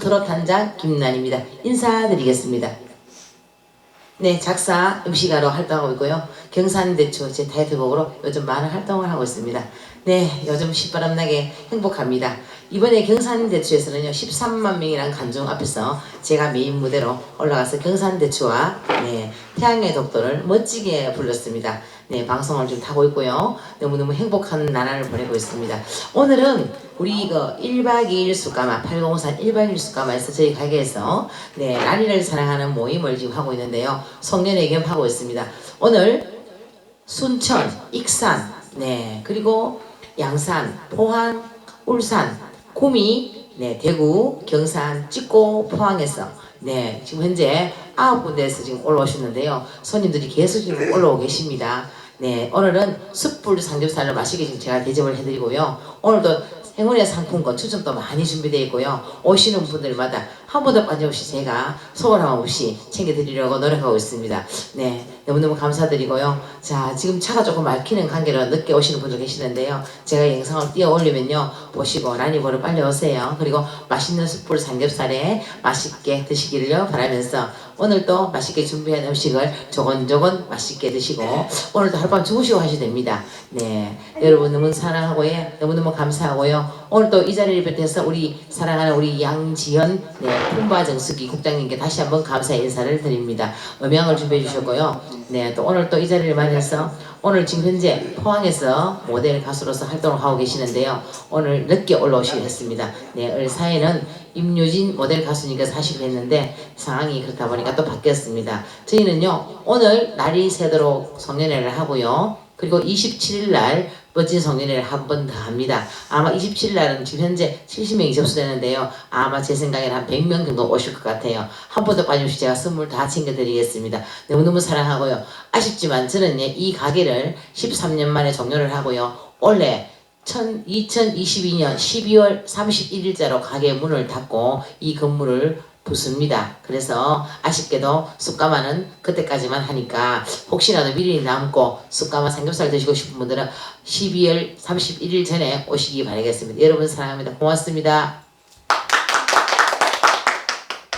트롯 한장 김난입니다. 인사드리겠습니다. 네, 작사 음식하러 활동하고 있고요. 경산대추 제 타이틀곡으로 요즘 많은 활동을 하고 있습니다. 네, 요즘 시바람나게 행복합니다. 이번에 경산대추에서는요, 13만 명이란 관중 앞에서 제가 메인 무대로 올라가서 경산대추와 네, 태양의 독도를 멋지게 불렀습니다. 네, 방송을 좀 타고 있고요. 너무너무 행복한 나날을 보내고 있습니다. 오늘은 우리 그 1박 2일 수가마 803 1박 2일 수가마에서 저희 가게에서 네, 라니를 사랑하는 모임을 지금 하고 있는데요. 송년회 겸 하고 있습니다. 오늘 순천, 익산, 네, 그리고 양산, 포항, 울산, 구미, 네, 대구, 경산, 찍고, 포항에서 네, 지금 현재 아홉 군데에서 지금 올라오셨는데요. 손님들이 계속 지금 올라오고 계십니다. 네, 오늘은 숯불 삼겹살을 맛있게 지금 제가 대접을 해드리고요. 오늘도 행운의 상품권 추첨도 많이 준비되어 있고요. 오시는 분들마다 한 번도 빠짐없이 제가 소홀함 없이 챙겨드리려고 노력하고 있습니다. 네, 너무너무 감사드리고요. 자, 지금 차가 조금 막히는 관계로 늦게 오시는 분들 계시는데요. 제가 영상을 띄워 올리면요. 보시고 라니 보러 빨리 오세요. 그리고 맛있는 숯불 삼겹살에 맛있게 드시기를 바라면서 오늘도 맛있게 준비한 음식을 조곤조곤 맛있게 드시고 오늘도 하룻밤 주무시고 하셔도 됩니다. 네, 여러분 너무 사랑하고 예, 너무너무 감사하고요. 오늘도 이 자리를 비롯해서 우리 사랑하는 우리 양지연 네, 품바 정수기 국장님께 다시 한번 감사의 인사를 드립니다. 음향을 준비해 주셨고요. 네, 또 오늘 또 이 자리를 맞아서 오늘 지금 현재 포항에서 모델 가수로서 활동을 하고 계시는데요. 오늘 늦게 올라오시게 했습니다. 네, 오늘 사회는 임유진 모델 가수님께서 하시기로 했는데 상황이 그렇다 보니까 또 바뀌었습니다. 저희는요 오늘 날이 새도록 성년회를 하고요. 그리고 27일 날 멋진 성년회를 한 번 더 합니다. 아마 27일 날은 지금 현재 70명이 접수되는데요. 아마 제 생각에는 한 100명 정도 오실 것 같아요. 한 번도 빠짐없이 제가 선물 다 챙겨드리겠습니다. 너무너무 사랑하고요. 아쉽지만 저는 예, 이 가게를 13년 만에 종료를 하고요. 원래 2022년 12월 31일자로 가게 문을 닫고 이 건물을 부숩니다. 그래서 아쉽게도 쑥가마는 그때까지만 하니까 혹시라도 미리 남고 쑥가마 삼겹살 드시고 싶은 분들은 12월 31일 전에 오시기 바라겠습니다. 여러분 사랑합니다. 고맙습니다.